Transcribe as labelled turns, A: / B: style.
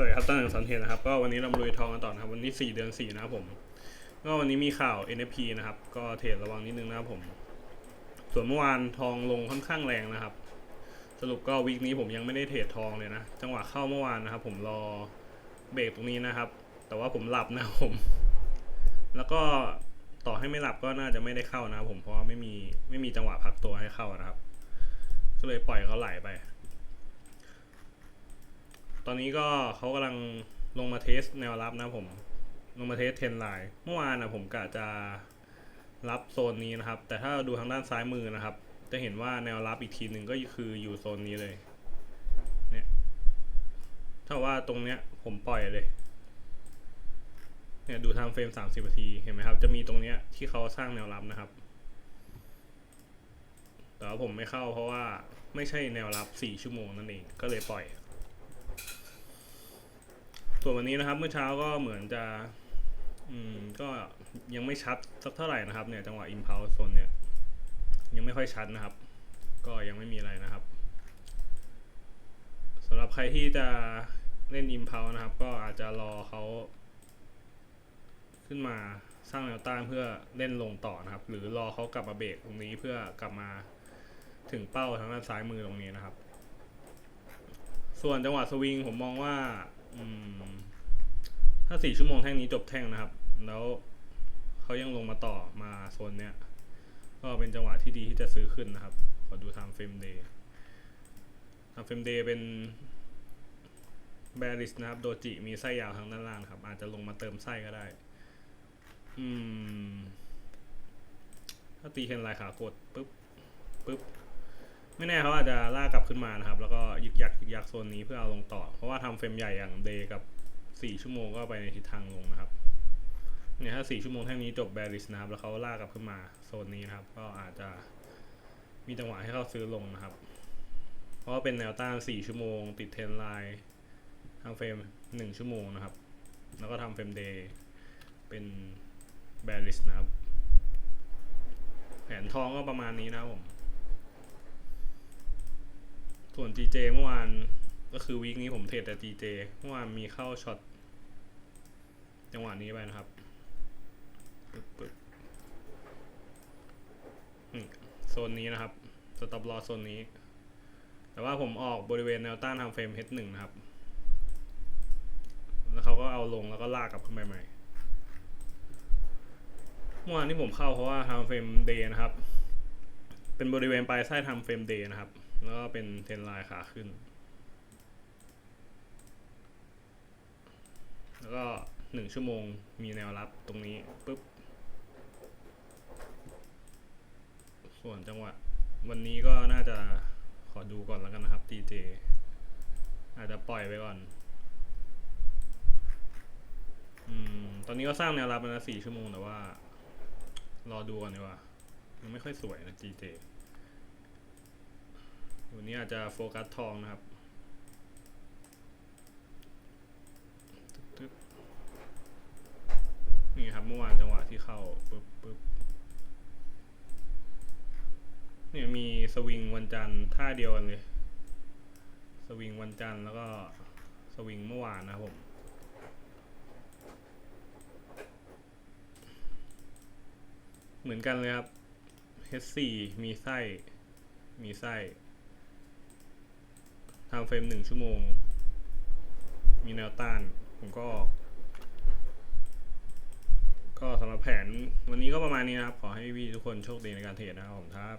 A: สวัสดีครับตั้งแต่สันเทนนะครับ ก็วันนี้เรามาลุยทองกันต่อนะครับ วันนี้ 4 เดือน 4 นะครับผม ก็วันนี้มีข่าว NFT นะครับ ก็เทรดระวังนิดนึงนะครับผม ส่วนเมื่อวานทองลงค่อนข้างแรงนะครับ สรุปก็วีคนี้ผมยังไม่ได้เทรดทองเลยนะ จังหวะเข้าเมื่อวานนะครับ ผมรอเบรกตรงนี้นะครับ แต่ว่าผมหลับนะครับผม แล้วก็ต่อให้ไม่หลับก็น่าจะไม่ได้เข้านะครับผม เพราะว่าไม่มีไม่มีจังหวะพักตัวให้เข้านะครับ ก็เลยปล่อยเขาไหลไป ตอนนี้ก็เขากำลังลงมาเทสแนวรับนะผม ลงมาเทสเทนไลน์เมื่อวานนะผมกะจะรับโซนนี้นะครับ แต่ถ้าดูทางด้านซ้ายมือนะครับ จะเห็นว่าแนวรับอีกทีหนึ่งก็คืออยู่โซนนี้เลย เนี่ย ถ้าว่าตรงเนี้ยผมปล่อยเลย เนี่ยดูทางเฟรม 30นาทีเห็นไหมครับ จะมีตรงเนี้ยที่เขาสร้างแนวรับนะครับ แต่ว่าผมไม่เข้าเพราะว่าไม่ใช่แนวรับ 4 ชั่วโมงนั่นเอง ก็เลยปล่อย ส่วนวันนี้นะครับเมื่อเช้าก็เหมือนจะอืมก็ยังไม่ชัดสักเท่าไหร่นะครับ เนี่ยจังหวะ impulse โซนเนี่ย ยังไม่ค่อยชัดนะครับ ก็ยังไม่มีอะไรนะครับสำหรับใครที่จะเล่น impulse นะครับ ก็อาจจะรอเขาขึ้นมาสร้างแนวต้านเพื่อเล่นลงต่อนะครับ หรือรอเขากลับมาเบรกตรงนี้เพื่อกลับมาถึงเป้าทางด้านซ้ายมือตรงนี้นะครับ ส่วนจังหวะสวิงผมมองว่า ถ้าสี่ชั่วโมงแท่งนี้จบแท่งนะครับ แล้วเขายังลงมาต่อมาโซนเนี้ย ก็เป็นจังหวะที่ดีที่จะซื้อขึ้นนะครับ ขอดูทางเฟรมเดย์ทางเฟรมเดย์เป็นแบริสนะครับ โดจิมีไส้ยาวทางด้านล่างครับ อาจจะลงมาเติมไส้ก็ได้ อืม ถ้าตีเทนลน์ขากดปุ๊บปุ๊บ ไม่แน่เขาอาจจะลากกลับขึ้นมานะครับ แล้วก็ยึกยักยึกยักโซนนี้เพื่อเอาลงต่อ เพราะว่าทำเฟรมใหญ่อย่างเดย์กับ 4 ชั่วโมงก็ไปในทิศทางลงนะครับเนี่ยถ้า 4 ชั่วโมงแท่งนี้จบแบริสนะครับ แล้วเขาลากกลับขึ้นมาโซนนี้นะครับ ก็อาจจะมีจังหวะให้เขาซื้อลงนะครับ เพราะว่าเป็นแนวต้าน 4 ชั่วโมง ติดเทรนไลน์ทำเฟรม 1 ชั่วโมงนะครับ แล้วก็ทำเฟรมเดย์เป็นแบริสนะครับ แผนทองก็ประมาณนี้นะครับผม ส่วน GJ เมื่อวานก็คือวีคนี้ผมเทรดแต่ GJ เมื่อวานมีเข้าช็อตจังหวะนี้ไปนะครับปึ๊บโซนนี้นะครับสต็อปลอโซนนี้ แต่ว่าผมออกบริเวณแนวต้านทางเฟรม H1 นะครับ แล้วเขาก็เอาลงแล้วก็ลากกลับขึ้นไปใหม่เมื่อวานที่ผมเข้าเพราะว่าทำเฟรมเดย์นะครับ เป็นบริเวณปลายไส้ทำเฟรมเดย์นะครับ แล้วก็เป็นเทรนไลน์ขาขึ้น แล้วก็หนึ่งชั่วโมงมีแนวรับตรงนี้ปุ๊บ ส่วนจังหวะ วันนี้ก็น่าจะขอดูก่อนแล้วกันนะครับ DJ อาจจะปล่อยไปก่อน อืม ตอนนี้ก็สร้างแนวรับมาแล้วสี่ชั่วโมงแต่ว่า รอดูก่อนดีกว่า ยังไม่ค่อยสวยนะ GJ วันนี้อาจจะโฟกัสทองนะครับนี่ครับเมื่อวานจังหวะที่เข้าปึ๊บปึ๊บเนี่ยมีสวิงวันจันทร์ท่าเดียวกันเลย สวิงวันจันทร์แล้วก็สวิงเมื่อวานนะครับผมเหมือนกันเลยครับ H4 มีไส้ มีไส้ ทำเฟรมหนึ่งชั่วโมง มีแนวต้าน ผมก็ ก็สำหรับแผนวันนี้ก็ประมาณนี้นะครับ ขอให้พี่ๆทุกคนโชคดีในการเทรดนะครับผมครับ